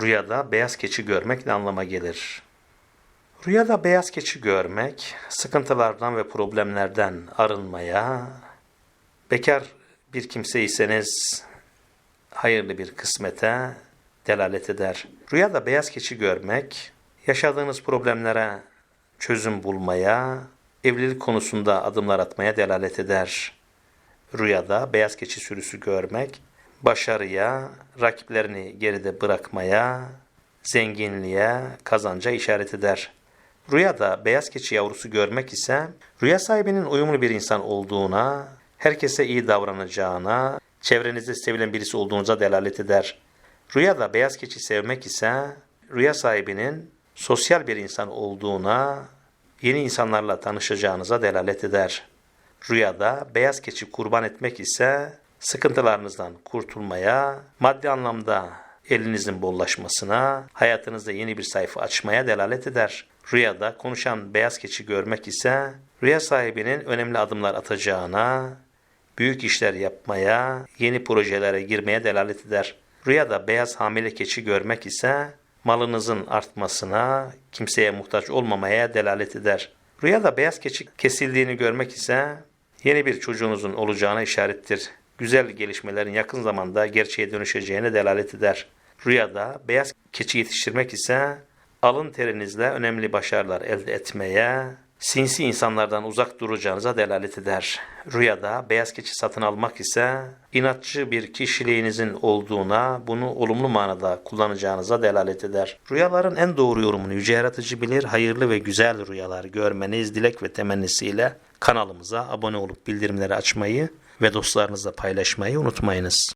Rüyada beyaz keçi görmek ne anlama gelir? Rüyada beyaz keçi görmek, sıkıntılardan ve problemlerden arınmaya, bekar bir kimseyseniz hayırlı bir kısmete delalet eder. Rüyada beyaz keçi görmek, yaşadığınız problemlere çözüm bulmaya, evlilik konusunda adımlar atmaya delalet eder. Rüyada beyaz keçi sürüsü görmek, başarıya, rakiplerini geride bırakmaya, zenginliğe, kazanca işaret eder. Rüyada beyaz keçi yavrusu görmek ise rüya sahibinin uyumlu bir insan olduğuna, herkese iyi davranacağına, çevrenizde sevilen birisi olduğunuza delalet eder. Rüyada beyaz keçi sevmek ise rüya sahibinin sosyal bir insan olduğuna, yeni insanlarla tanışacağınıza delalet eder. Rüyada beyaz keçi kurban etmek ise sıkıntılarınızdan kurtulmaya, maddi anlamda elinizin bollaşmasına, hayatınızda yeni bir sayfa açmaya delalet eder. Rüyada konuşan beyaz keçi görmek ise rüya sahibinin önemli adımlar atacağına, büyük işler yapmaya, yeni projelere girmeye delalet eder. Rüyada beyaz hamile keçi görmek ise malınızın artmasına, kimseye muhtaç olmamaya delalet eder. Rüyada beyaz keçi kesildiğini görmek ise yeni bir çocuğunuzun olacağına işarettir. Güzel gelişmelerin yakın zamanda gerçeğe dönüşeceğine delalet eder. Rüyada beyaz keçi yetiştirmek ise alın terinizle önemli başarılar elde etmeye, sinsi insanlardan uzak duracağınıza delalet eder. Rüyada beyaz keçi satın almak ise inatçı bir kişiliğinizin olduğuna, bunu olumlu manada kullanacağınıza delalet eder. Rüyaların en doğru yorumunu yüce yaratıcı bilir. Hayırlı ve güzel rüyalar görmeniz dilek ve temennisiyle kanalımıza abone olup bildirimleri açmayı ve dostlarınızla paylaşmayı unutmayınız.